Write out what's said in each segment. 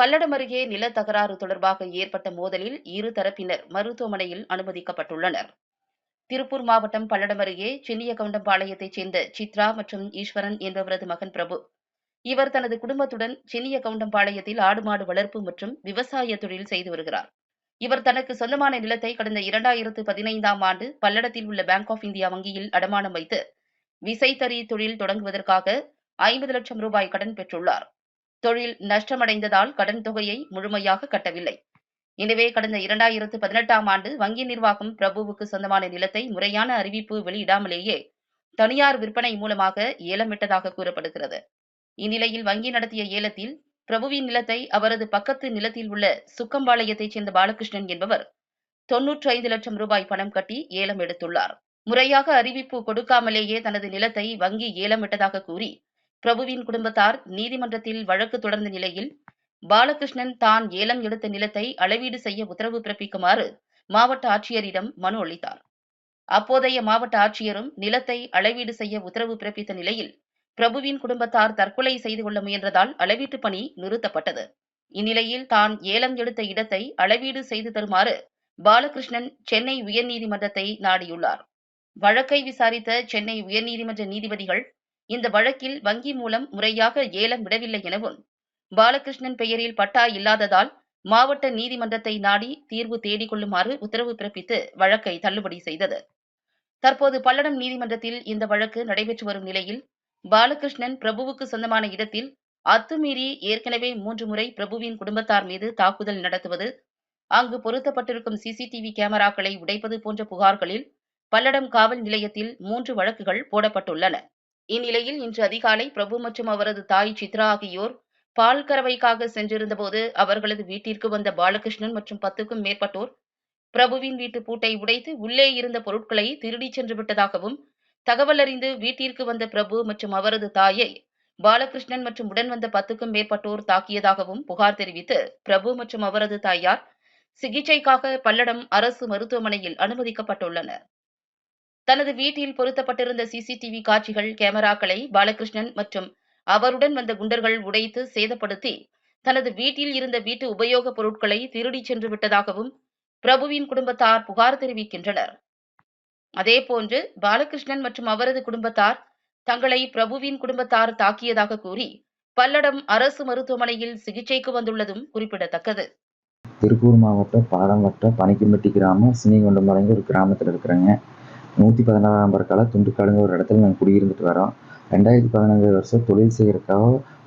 பல்லடம் அருகே நில தகராறு தொடர்பாக ஏற்பட்ட மோதலில் இரு தரப்பினர் மருத்துவமனையில் அனுமதிக்கப்பட்டுள்ளனர். திருப்பூர் மாவட்டம் பல்லடம் அருகே சின்னியகவுண்டம்பாளையத்தைச் சேர்ந்த சித்ரா மற்றும் ஈஸ்வரன் என்பவரது மகன் பிரபு. இவர் தனது குடும்பத்துடன் சின்னியகவுண்டம்பாளையத்தில் ஆடு மாடு வளர்ப்பு மற்றும் விவசாய தொழில் செய்து வருகிறார். இவர் தனக்கு சொந்தமான நிலத்தை கடந்த இரண்டாயிரத்து பதினைந்தாம் ஆண்டு பல்லடத்தில் உள்ள பேங்க் ஆஃப் இந்தியா வங்கியில் அடமானம் வைத்து விசைத்தறி தொழில் தொடங்குவதற்காக ஐம்பது லட்சம் ரூபாய் கடன் பெற்றுள்ளார். தொழில் நஷ்டமடைந்ததால் கடன் தொகையை முழுமையாக கட்டவில்லை. எனவே கடந்த இரண்டாயிரத்து பதினெட்டாம் ஆண்டு வங்கி நிர்வாகம் பிரபுவுக்கு சொந்தமான நிலத்தை முறையான அறிவிப்பு வெளியிடாமலேயே தனியார் விற்பனை மூலமாக ஏலமிட்டதாக கூறப்படுகிறது. இந்நிலையில் வங்கி நடத்திய ஏலத்தில் பிரபுவின் நிலத்தை அவரது பக்கத்து நிலத்தில் உள்ள சுக்கம்பாளையத்தைச் சேர்ந்த பாலகிருஷ்ணன் என்பவர் தொன்னூற்றி ஐந்து லட்சம் ரூபாய் பணம் கட்டி ஏலம் எடுத்துள்ளார். முறையாக அறிவிப்பு கொடுக்காமலேயே தனது நிலத்தை வங்கி ஏலமிட்டதாக கூறி பிரபுவின் குடும்பத்தார் நீதிமன்றத்தில் வழக்கு தொடர்ந்த நிலையில் பாலகிருஷ்ணன் தான் ஏலம் எடுத்த நிலத்தை அளவீடு செய்ய உத்தரவு பிறப்பிக்குமாறு மாவட்ட ஆட்சியரிடம் மனு அளித்தார். அப்போதைய மாவட்ட ஆட்சியரும் நிலத்தை அளவீடு செய்ய உத்தரவு பிறப்பித்த நிலையில் பிரபுவின் குடும்பத்தார் தற்கொலை செய்து கொள்ள முயன்றதால் அளவீட்டு பணி நிறுத்தப்பட்டது. இந்நிலையில் தான் ஏலம் எடுத்த இடத்தை அளவீடு செய்து தருமாறு பாலகிருஷ்ணன் சென்னை உயர்நீதிமன்றத்தை நாடியுள்ளார். வழக்கை விசாரித்த சென்னை உயர்நீதிமன்ற நீதிபதிகள் இந்த வழக்கில் வங்கி மூலம் முறையாக ஏலம் விடவில்லை எனவும் பாலகிருஷ்ணன் பெயரில் பட்டா இல்லாததால் மாவட்ட நீதிமன்றத்தை நாடி தீர்வு தேடிக் கொள்ளுமாறு உத்தரவு பிறப்பித்து வழக்கை தள்ளுபடி செய்தது. தற்போது பல்லடம் நீதிமன்றத்தில் இந்த வழக்கு நடைபெற்று வரும் நிலையில் பாலகிருஷ்ணன் பிரபுவுக்கு சொந்தமான இடத்தில் அத்துமீறி ஏற்கனவே மூன்று முறை பிரபுவின் குடும்பத்தார் மீது தாக்குதல் நடத்துவது அங்கு பொருத்தப்பட்டிருக்கும் சிசிடிவி கேமராக்களை உடைப்பது போன்ற புகார்களில் பல்லடம் காவல் நிலையத்தில் மூன்று வழக்குகள் போடப்பட்டுள்ளன. இந்நிலையில் இன்று அதிகாலை பிரபு மற்றும் அவரது தாய் சித்ரா ஆகியோர் பால் கறவைக்காக சென்றிருந்தபோது அவர்களது வீட்டிற்கு வந்த பாலகிருஷ்ணன் மற்றும் பத்துக்கும் மேற்பட்டோர் பிரபுவின் வீட்டு பூட்டை உடைத்து உள்ளே இருந்த பொருட்களை திருடிச் சென்று விட்டதாகவும் தகவல் அறிந்து வீட்டிற்கு வந்த பிரபு மற்றும் அவரது தாயை பாலகிருஷ்ணன் மற்றும் உடன் வந்த பத்துக்கும் மேற்பட்டோர் தாக்கியதாகவும் புகார் தெரிவித்து பிரபு மற்றும் அவரது தாயார் சிகிச்சைக்காக பல்லடம் அரசு மருத்துவமனையில் அனுமதிக்கப்பட்டுள்ளனர். தனது வீட்டில் பொருத்தப்பட்டிருந்த சிசிடிவி காட்சிகள் கேமராக்களை பாலகிருஷ்ணன் மற்றும் அவருடன் வந்த குண்டர்கள் உடைத்து சேதப்படுத்தி தனது வீட்டில் இருந்த வீட்டு உபயோகப் பொருட்களை திருடிச் சென்று விட்டதாகவும் பிரபுவின் குடும்பத்தார் புகார் தெரிவிக்கின்றனர். அதேபோன்று பாலகிருஷ்ணன் மற்றும் அவரது குடும்பத்தார் தங்களை பிரபுவின் குடும்பத்தார் தாக்கியதாக கூறி பல்லடம் அரசு மருத்துவமனையில் சிகிச்சைக்கு வந்துள்ளதும் குறிப்பிடத்தக்கது. திருப்பூர் மாவட்டம் பாடம் வட்டம் பனிக்கம்பட்டி கிராமம் சினிகொண்டம்பாளையங்க ஒரு கிராமத்தில் இருக்கிறேங்க. நூற்றி பதினாறாம் நம்பர் கால ஒரு இடத்துல நாங்கள் குடியிருந்துட்டு வரோம். ரெண்டாயிரத்தி பதினஞ்சு வருஷம் தொழில் செய்கிறக்காக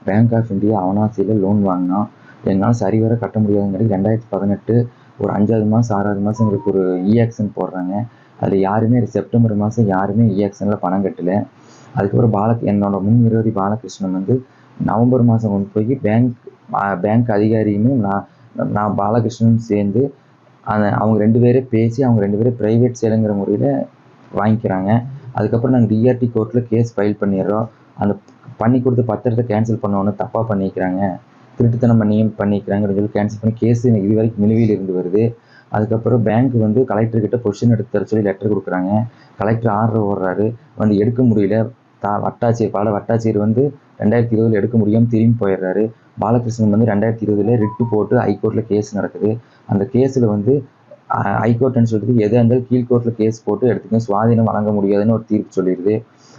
பேங்க் ஆஃப் இந்தியா அவனாசியில் லோன் வாங்கினோம். என்னால் சரிவர கட்ட முடியாதுங்கிறது ரெண்டாயிரத்தி பதினெட்டு ஒரு அஞ்சாவது மாதம் ஆறாவது மாதம் எங்களுக்கு ஒரு இஆக்ஷன் போடுறாங்க. அதில் யாருமே செப்டம்பர் மாதம் யாருமே இஆக்ஷனில் பணம் கட்டலை. அதுக்கப்புறம் பால என்னோட முன் விரோதி பாலகிருஷ்ணன் வந்து நவம்பர் மாதம் கொண்டு போய் பேங்க் பேங்க் அதிகாரியுமே நான் நான் பாலகிருஷ்ணனும் சேர்ந்து அந்த அவங்க ரெண்டு பேரும் பேசி அவங்க ரெண்டு பேரும் ப்ரைவேட் சேலுங்கிற முறையில் வாங்கிக்கிறாங்க. அதுக்கப்புறம் நாங்கள் டிஆர்டி கோர்ட்டில் கேஸ் ஃபைல் பண்ணிடுறோம். அந்த பண்ணி கொடுத்த பத்திரத்தை கேன்சல் பண்ணோன்னு தப்பாக பண்ணிக்கிறாங்க. திருட்டுத்தனம் பண்ணியும் பண்ணிக்கிறாங்கன்னு சொல்லி கேன்சல் பண்ணி கேஸ் இது வரைக்கும் நிலுவையில் இருந்து வருது. அதுக்கப்புறம் பேங்க் வந்து கலெக்டர்கிட்ட பொசிஷன் எடுத்து தர சொல்லி லெட்டர் கொடுக்குறாங்க. கலெக்டர் ஆர்டர் ஓடுறாரு வந்து எடுக்க முடியல. தா வட்டாட்சியர் பால வட்டாட்சியர் வந்து ரெண்டாயிரத்தி இருபதில் எடுக்க முடியாமல் திரும்பி போயிடுறாரு. பாலகிருஷ்ணன் வந்து ரெண்டாயிரத்தி இருபதில் ரிட்டு போட்டு ஹைகோர்ட்டில் கேஸ் நடக்குது. அந்த கேஸில் வந்து ஹைகோர்ட்டுன்னு சொல்லிட்டு எதாக இருந்தாலும் கீழ்கோர்ட்டில் கேஸ் போட்டு எடுத்துக்கணும் சுவாதீனம் வழங்க முடியாதுன்னு ஒரு தீர்ப்பு சொல்லிடுது.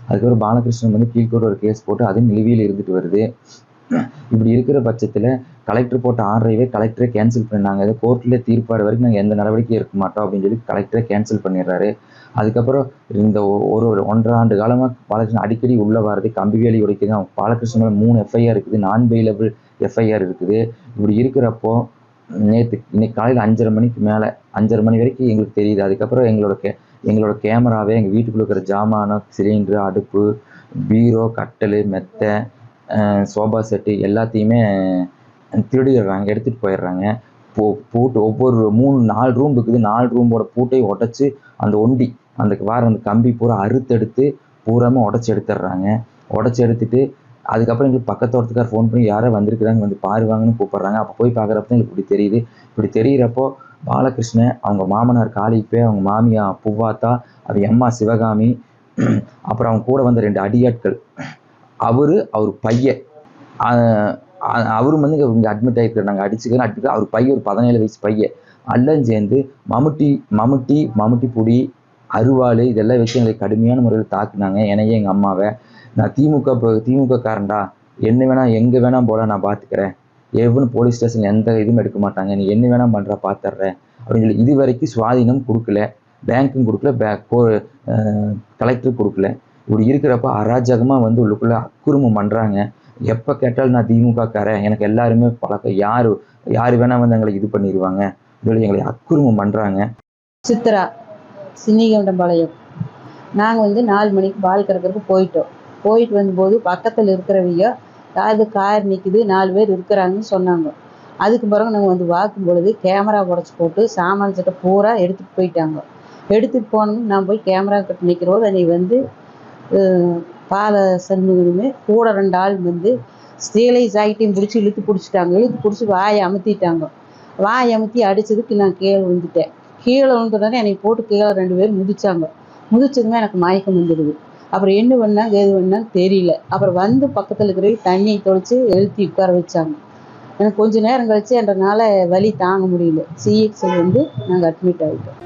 அதுக்கப்புறம் பாலகிருஷ்ணன் வந்து கீழ்கோர்ட் ஒரு கேஸ் போட்டு அது நிலுவையில் இருந்துட்டு வருது. இப்படி இருக்கிற பட்சத்தில் கலெக்டர் போட்ட ஆர்டரைவே கலெக்டரே கேன்சல் பண்ணாங்க அது கோர்ட்டில் தீர்ப்பாடு வரைக்கும் நாங்கள் எந்த நடவடிக்கையும் இருக்க மாட்டோம் அப்படின்னு சொல்லி கலெக்டரே கேன்சல் பண்ணிடுறாரு. அதுக்கப்புறம் இந்த ஒரு ஒரு ஒன்றரை ஆண்டு காலமாக பாலகிருஷ்ணன் அடிக்கடி உள்ளே வர்றது கம்பிவேலி உடைக்குது அவன் பாலகிருஷ்ணன் மூணு எஃப்ஐஆர் இருக்குது. நான் பெயிலபிள் எஃப்ஐஆர் இருக்குது. இப்படி இருக்கிறப்போ நேற்று இன்னைக்கு காலையில் அஞ்சரை மணிக்கு மேலே அஞ்சரை மணி வரைக்கும் எங்களுக்கு தெரியுது. அதுக்கப்புறம் எங்களோட கே எங்களோட கேமராவே எங்கள் வீட்டுக்குள்ளே இருக்கிற ஜாமானம் சிலிண்டரு அடுப்பு பீரோ கட்டல் மெத்தை சோபா செட்டு எல்லாத்தையுமே திருடிடுறாங்க எடுத்துகிட்டு போயிடுறாங்க. பூ பூட்டு ஒவ்வொரு மூணு நாலு ரூம் இருக்குது. நாலு ரூமோட பூட்டையும் உடச்சி அந்த ஒண்டி அந்த வார அந்த கம்பி பூரா அறுத்தெடுத்து பூராமல் உடச்சி எடுத்துடுறாங்க. உடச்சி எடுத்துட்டு அதுக்கப்புறம் எங்களுக்கு பக்கத்தோட்டத்துக்கார் ஃபோன் பண்ணி யாரோ வந்திருக்கிறாங்க வந்து பாருவாங்கன்னு கூப்பிட்றாங்க. அப்போ போய் பார்க்குறப்ப தான் எங்களுக்கு இப்படி தெரியுது. இப்படி தெரிகிறப்போ பாலகிருஷ்ணன் அவங்க மாமனார் காளிப்பே அவங்க மாமியா பூவாத்தா அது எம்மா சிவகாமி அப்புறம் அவங்க கூட வந்த ரெண்டு அடியாட்கள். அவர் அவர் பையன். அவரும் வந்து இங்கே அட்மிட் ஆகிருக்காரு நாங்கள் அடிச்சுக்கிறோம். அட்மிட் அவர் பையன் ஒரு பதினேழு வயசு பையன். எல்லாம் சேர்ந்து மம்முட்டி மம்முட்டி மம்முட்டி பொடி அருவாள் இதெல்லாம் வச்சு எங்களை கடுமையான முறையில் தாக்குனாங்க. என்னையே எங்கள் அம்மாவை. நான் திமுக திமுக காரண்டா என்ன வேணா எங்கே வேணா போல நான் பார்த்துக்கிறேன் எவனும் போலீஸ் ஸ்டேஷன் எந்த இதுவும் எடுக்க மாட்டாங்க. நீ என்ன வேணா பண்ணுறா பார்த்துட்றேன் அப்படின்னு சொல்லி இது வரைக்கும் சுவாதீனம் கொடுக்கல. பேங்க்கும் கொடுக்கல பே கோ கொடுக்கல. இப்படி இருக்கிறப்ப அராஜகமாக வந்து உள்ளுக்குள்ளே அக்குறுமம் பண்ணுறாங்க எப்போ கேட்டாலும் நான் திமுக காரன் எனக்கு எல்லாருமே பழக்கம். யார் யார் வேணா வந்து எங்களை இது பண்ணிடுவாங்க சொல்லி எங்களை அக்குறுமம் பண்ணுறாங்க சித்ரா சின்னிகவுண்டம்பாளையம் நாங்கள் வந்து நாலு மணிக்கு பால் கறக்கறதுக்கு போயிட்டோம். போயிட்டு வந்தபோது பக்கத்தில் இருக்கிறவங்க யாரு கார் நிற்குது நாலு பேர் இருக்கிறாங்கன்னு சொன்னாங்க. அதுக்கு பிறகு நாங்கள் வந்து பார்க்கும் பொழுது கேமரா உடச்சி போட்டு சாமான் சட்டை பூரா எடுத்துகிட்டு போயிட்டாங்க. எடுத்துகிட்டு போனோம் நான் போய் கேமரா கிட்ட நிற்கிறோம் அதை வந்து பால சண்முகனுமே கூட ரெண்டு ஆள் வந்து ஸ்டீலைஸ் ஆகிட்டையும் பிடிச்சி இழுத்து பிடிச்சிட்டாங்க. இழுத்து பிடிச்சி வாயை அமுத்திட்டாங்க. வாயை அமுத்தி அடிச்சதுக்கு நான் கீழே விழுந்துட்டேன். கீழே விழுந்தோடனே என்னை போட்டு கீழே ரெண்டு பேரும் முதிச்சாங்க. முதிச்சதுமே எனக்கு மயக்கம் வந்துடுது. அப்புறம் என்ன பண்ணாங்க ஏது பண்ணாலும் தெரியல. அப்புறம் வந்து பக்கத்தில் இருக்கிற தண்ணியை தொலைச்சி எழுத்தி உட்கார வச்சாங்க. எனக்கு கொஞ்ச நேரம் கழிச்சு என்றனால வலி தாங்க முடியல. சிஎக்ஸில் வந்து நாங்கள் அட்மிட் ஆகிட்டோம்